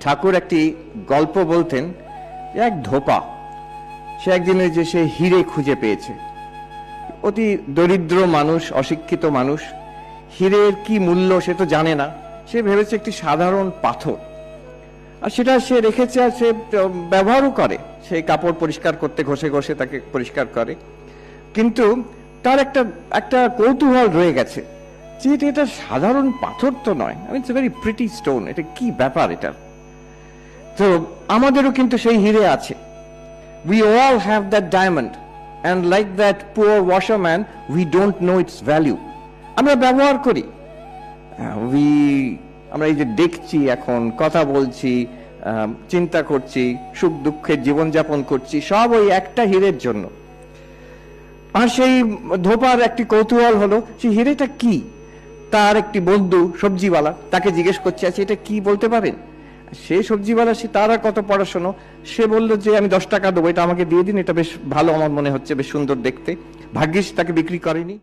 ঠাকুর একটি গল্প বলতেন এক ধোপা, সে একদিন যে সে হিরে খুঁজে পেয়েছে। অতি দরিদ্র মানুষ, অশিক্ষিত মানুষ, হীরের কি মূল্য সে তো জানে না। সে ভেবেছে একটি সাধারণ পাথর। আর সেটা সে রেখেছে আর সে ব্যবহারও করে। সে কাপড় পরিষ্কার করতে ঘষে ঘষে তাকে পরিষ্কার করে। কিন্তু তার একটা একটা কৌতূহল রয়ে গেছে, যে এটা- সাধারণ পাথর তো নয়। ইটস ভেরি প্রিটি স্টোন এটা কি ব্যাপার এটা তো আমাদেরও কিন্তু সেই হিরে আছে। We all have that diamond and like that poor washerman we don't know its value আমরা ব্যবহার করি। উই আমরা এই যে দেখছি এখন, কথা বলছি চিন্তা করছি, সুখ দুঃখের জীবনযাপন করছি, সব ওই একটা হীরের জন্য। আর সেই ধোপার একটি কৌতূহল হলো, সেই হিরেটা কি? তার একটি বন্ধু, সবজিওয়ালা, তাকে জিজ্ঞেস করছে আছে এটা কি বলতে পারেন? সে সবজিওয়ালা, সে তারা কত পড়াশোনা? সে বলল যে, আমি দশ টাকা দেবো। এটা আমাকে দিয়ে দিন, এটা বেশ ভালো আমার মনে হচ্ছে, বেশ সুন্দর দেখতে। ভাগ্যিস তাকে বিক্রি করেনি।